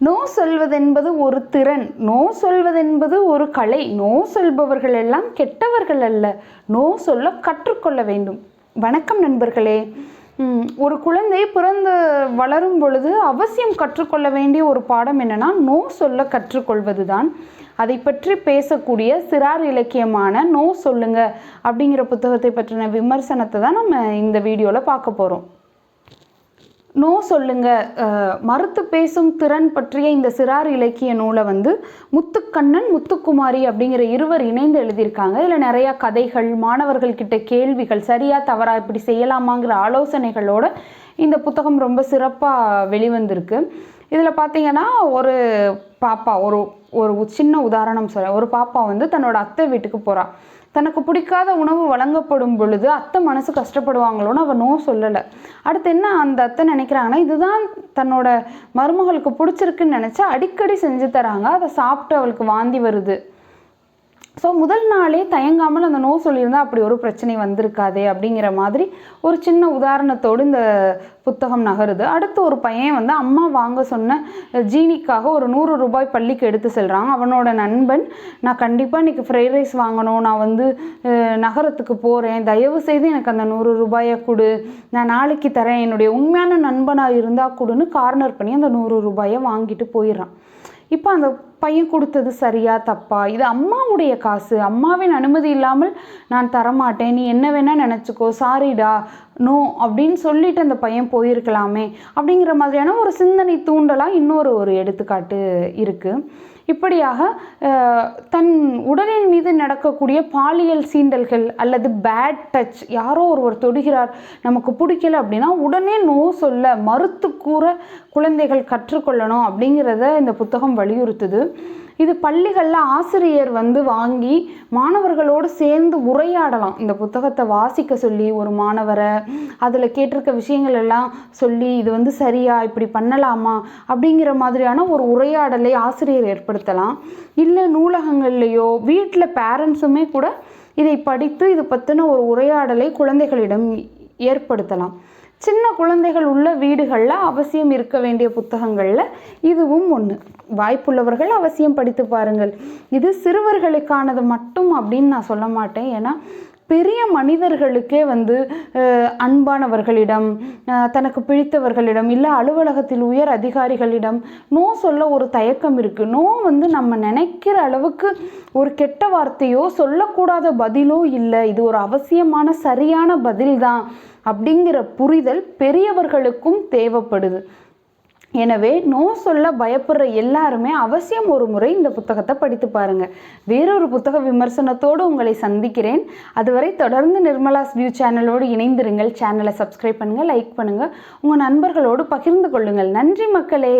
No சொல்வதென்பது ஒரு திறன் no சொல்வதென்பது ஒரு கலை. நோ சொல்பவர்கள் எல்லாம் கெட்டவர்கள் அல்ல. நோ சொல்ல கற்றுக்கொள்ள வேண்டும். வணக்கம் நண்பர்களே. ஒரு குழந்தை பிறந்து வளரும் பொழுது அவசியம் கற்றுக்கொள்ள வேண்டிய ஒரு பாடம் என்னென்னா நோ சொல்ல கற்றுக்கொள்வது தான் அதை பற்றி பேசக்கூடிய சிறார் இலக்கியமான நோ சொல்லுங்க அப்படிங்கிற புத்தகத்தை பற்றின விமர்சனத்தை தான் நம்ம இந்த வீடியோவில் பார்க்க போகிறோம் நோ சொல்லுங்க. மறுத்து பேசும் திறன் பற்றிய இந்த சிறார் இலக்கிய நூலை வந்து முத்துக்கண்ணன் முத்துக்குமாரி அப்படிங்கிற இருவர் இணைந்து எழுதியிருக்காங்க. இதில் நிறையா கதைகள் மாணவர்கள்கிட்ட கேள்விகள் சரியா தவறா இப்படி செய்யலாமாங்கிற ஆலோசனைகளோட இந்த புத்தகம் ரொம்ப சிறப்பாக வெளிவந்திருக்கு. இதில் பார்த்தீங்கன்னா ஒரு பாப்பா ஒரு ஒரு சின்ன உதாரணம் சொல்கிறேன் ஒரு பாப்பா வந்து தன்னோட அத்தை வீட்டுக்கு போகிறாள் தனக்கு பிடிக்காத உணவு வழங்கப்படும் பொழுது அத்தை மனசு கஷ்டப்படுவாங்களோன்னு அவள் நோ சொல்லலை. அடுத்து என்ன அந்த அத்தை நினைக்கிறாங்கன்னா இதுதான் தன்னோட மருமகளுக்கு பிடிச்சிருக்குன்னு நினச்சா அடிக்கடி செஞ்சு தராங்க. அதை சாப்பிட்டு அவளுக்கு வாந்தி வருது. ஸோ முதல் நாளே தயங்காமல் அந்த நோ சொல்லியிருந்தால் அப்படி ஒரு பிரச்சனை வந்திருக்காதே அப்படிங்கிற மாதிரி ஒரு சின்ன உதாரணத்தோடு இந்த புத்தகம் நகருது. அடுத்து ஒரு பையன் வந்து அம்மா வாங்க சொன்ன ஜீனிக்காக ஒரு நூறு ரூபாய் பள்ளிக்கு எடுத்து செல்கிறான் அவனோட நண்பன் நான் கண்டிப்பாக இன்றைக்கி ஃப்ரைட் ரைஸ் வாங்கணும். நான் வந்து நகரத்துக்கு போகிறேன் தயவு செய்து எனக்கு அந்த நூறு ரூபாயை கொடு. நான் நாளைக்கு தரேன். என்னுடைய உண்மையான நண்பனாக இருந்தால் கொடுன்னு கார்னர் பண்ணி அந்த நூறு ரூபாயை வாங்கிட்டு போயிடுறான். இப்போ அந்த பையன் கொடுத்தது சரியா தப்பா? இது அம்மாவுடைய காசு. அம்மாவின் அனுமதி இல்லாமல் நான் தரமாட்டேன். நீ என்ன வேணால் நினச்சிக்கோ. சாரிடா நோ அப்படின்னு சொல்லிட்டு அந்த பையன் போயிருக்கலாமே அப்படிங்கிற மாதிரியான ஒரு சிந்தனை தூண்டலாக இன்னொரு ஒரு எடுத்துக்காட்டு இருக்குது இப்படியாக தன் உடலின் மீது நடக்கக்கூடிய பாலியல் சீண்டல்கள் அல்லது பேட் டச் யாரோ ஒருவர் தொடுகிறார் நமக்கு பிடிக்கல அப்படின்னா உடனே நோ சொல்ல மறுத்து கூற குழந்தைகள் கற்றுக்கொள்ளணும் அப்படிங்கிறத இந்த புத்தகம் வலியுறுத்துது. இது பள்ளிகளில் ஆசிரியர் வந்து வாங்கி மாணவர்களோடு சேர்ந்து உரையாடலாம். இந்த புத்தகத்தை வாசிக்க சொல்லி ஒரு மாணவரை அதில் கேட்டிருக்க விஷயங்கள் எல்லாம் சொல்லி இது வந்து சரியா இப்படி பண்ணலாமா அப்படிங்கிற மாதிரியான ஒரு உரையாடலை ஆசிரியர் ஏற்படுத்தலாம். இல்லை நூலகங்கள்லேயோ வீட்டில் பேரண்ட்ஸுமே கூட இதை படித்து இது பற்றின ஒரு உரையாடலை குழந்தைகளிடம் ஏற்படுத்தலாம். சின்ன குழந்தைகள் உள்ள வீடுகளில் அவசியம் இருக்க வேண்டிய புத்தகங்களில் இதுவும் ஒன்று வாய்ப்புள்ளவர்கள் அவசியம் படித்து பாருங்கள். இது சிறுவர்களுக்கானது மட்டும் அப்படின்னு நான் சொல்ல மாட்டேன். ஏன்னா பெரிய மனிதர்களுக்கே வந்து அன்பானவர்களிடம் தனக்கு பிடித்தவர்களிடம் இல்லை அலுவலகத்தில் உயர் அதிகாரிகளிடம் நோ சொல்ல ஒரு தயக்கம் இருக்குது நோ வந்து நம்ம நினைக்கிற அளவுக்கு ஒரு கெட்ட வார்த்தையோ சொல்லக்கூடாத பதிலோ இல்லை. இது ஒரு அவசியமான சரியான பதில் தான் அப்படிங்கிற புரிதல் பெரியவர்களுக்கும் தேவைப்படுது. எனவே நோ சொல்ல பயப்படுற எல்லாருமே அவசியம் ஒரு முறை இந்த புத்தகத்தை படித்து பாருங்க. வேறொரு புத்தக விமர்சனத்தோடு உங்களை சந்திக்கிறேன். அதுவரை தொடர்ந்து நிர்மலாஸ் வியூ சேனலோடு இணைந்திருங்கள். சேனலை சப்ஸ்கிரைப் பண்ணுங்கள் லைக் பண்ணுங்கள் உங்கள் நண்பர்களோடு பகிர்ந்து கொள்ளுங்கள். நன்றி மக்களே!